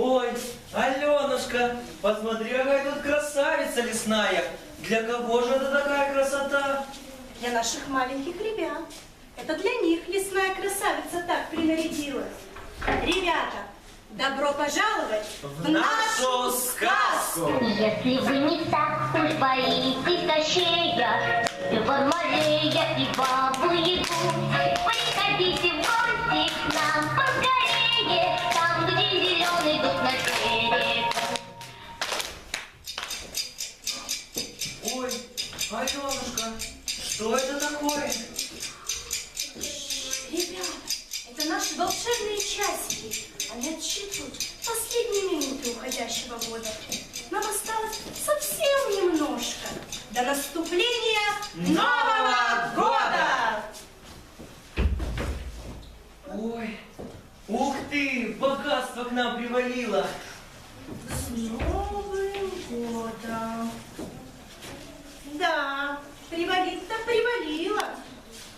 Ой, Аленушка, посмотри, какая тут красавица лесная. Для кого же это такая красота? Для наших маленьких ребят. Это для них лесная красавица так принарядилась. Ребята, добро пожаловать В нашу сказку. Если вы не так уж боитесь Кощея, Иван Морея и Бабу Ягу, приходите в гости к нам поскорее, Аленушка, что это такое? Ребята, это наши волшебные часики. Они отсчитывают последние минуты уходящего года. Нам осталось совсем немножко до наступления Нового года! Ой, ух ты, богатство к нам привалило. С Новым годом! Да, привалить-то привалило,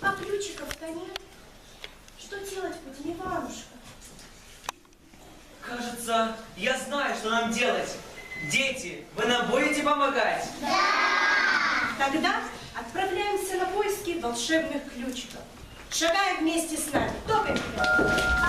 а ключиков-то нет. Что делать будем, Иванушка? Кажется, я знаю, что нам делать. Дети, вы нам будете помогать? Тогда отправляемся на поиски волшебных ключиков. Шагай вместе с нами. Вперед.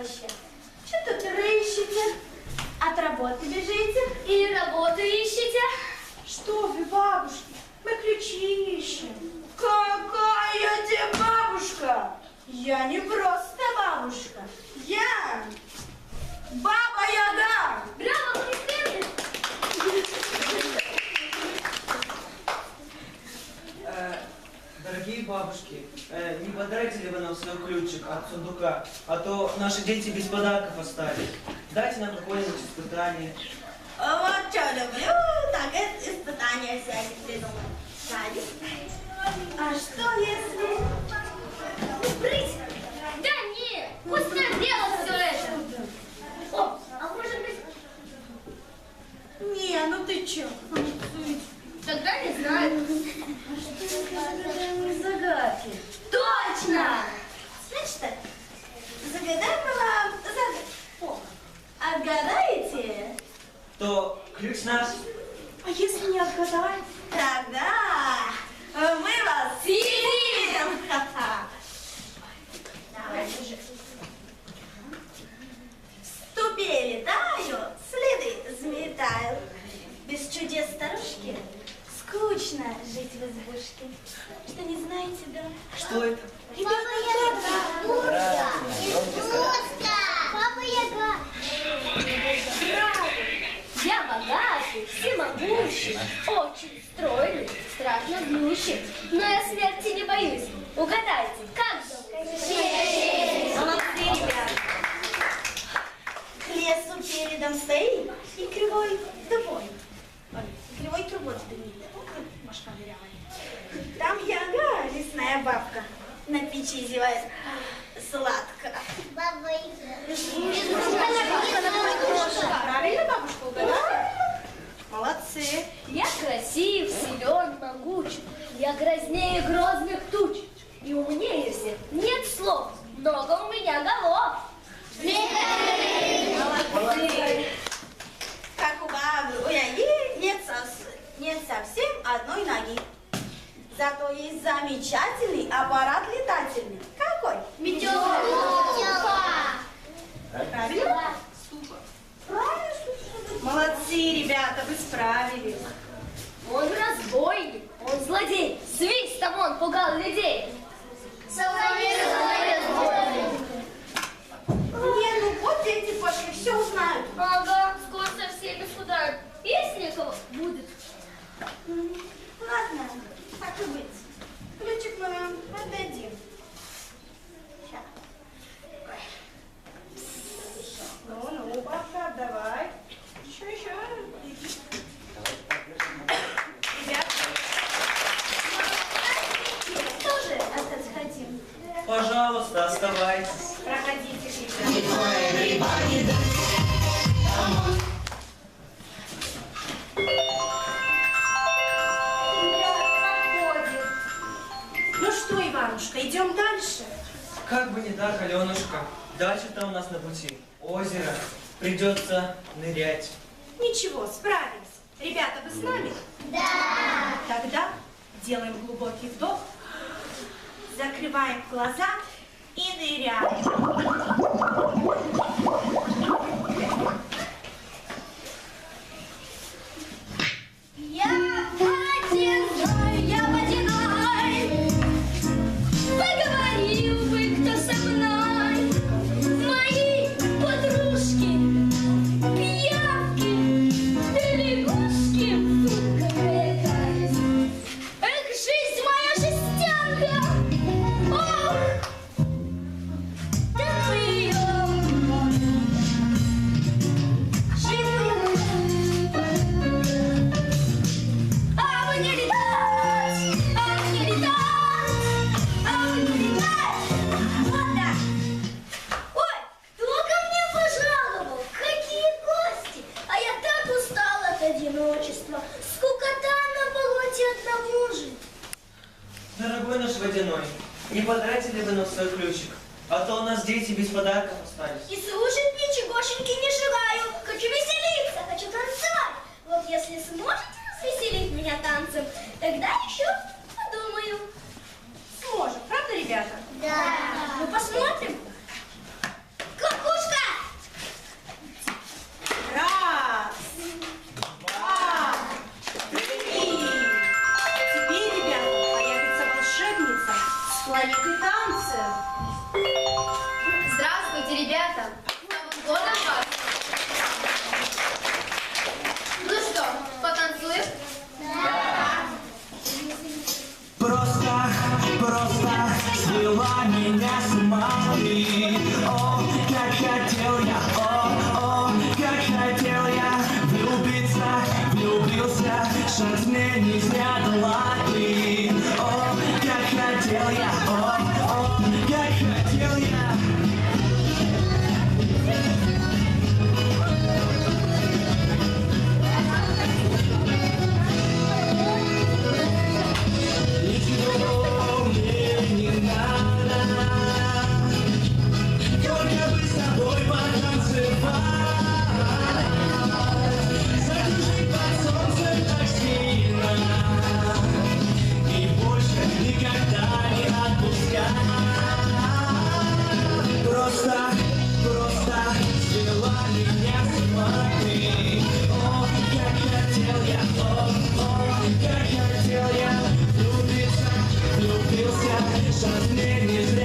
Thank you. Бабушки, э, не подарите ли вы нам свой ключик от сундука? А то наши дети без подарков остались. Дайте нам какое-нибудь испытание. Вот что люблю, так это испытания всякие придумать. А что если... Брысь! Да нет, пусть нам делать все это. О, а может быть, Не, ну ты чё? тогда не знаю. Загадки. Точно! Значит так, загадаем мы вам загадку. Отгадаете? То ключ наш. А если не отгадаем? Тогда мы вас съедим! Ступени летают, следы заметают. Без чудес старушки скучно жить в избушке. Что не знаете, да? Что это? Ребята, Угадайте, как зовут? Молодцы, ребят. К лесу передом стоит и кривой трубой. Ой, Кривой трубой дымит. Машка дырявая. Там яга, лесная бабка, на печи зевает сладко. Баба Правильно бабушка угадала? Молодцы. Я красив, силен, могуч, я грознее грозных туч. И умнее всех нет слов, много у меня голов. Молодцы. Как у бабы, у яги нет, нет совсем одной ноги. Зато есть замечательный аппарат летательный. Какой? Метеор. пожалуйста, оставайтесь. Проходите, ребята. Ну что, Иванушка, идем дальше? Как бы не так, Аленушка. Дальше-то у нас на пути озеро. Придется нырять. Ничего, справимся. Ребята, вы с нами? Да. Тогда делаем глубокий вдох, закрываем глаза e. Дорогой наш водяной, не потратили бы на свой ключик, а то у нас дети без подарков остались. И слушать ничегошеньки не желаю, хочу веселиться, хочу танцевать. Вот если сможете развеселить меня танцем, тогда еще подумаю. Сможем, правда, ребята? Да. Мы посмотрим, 명이야. Sunday is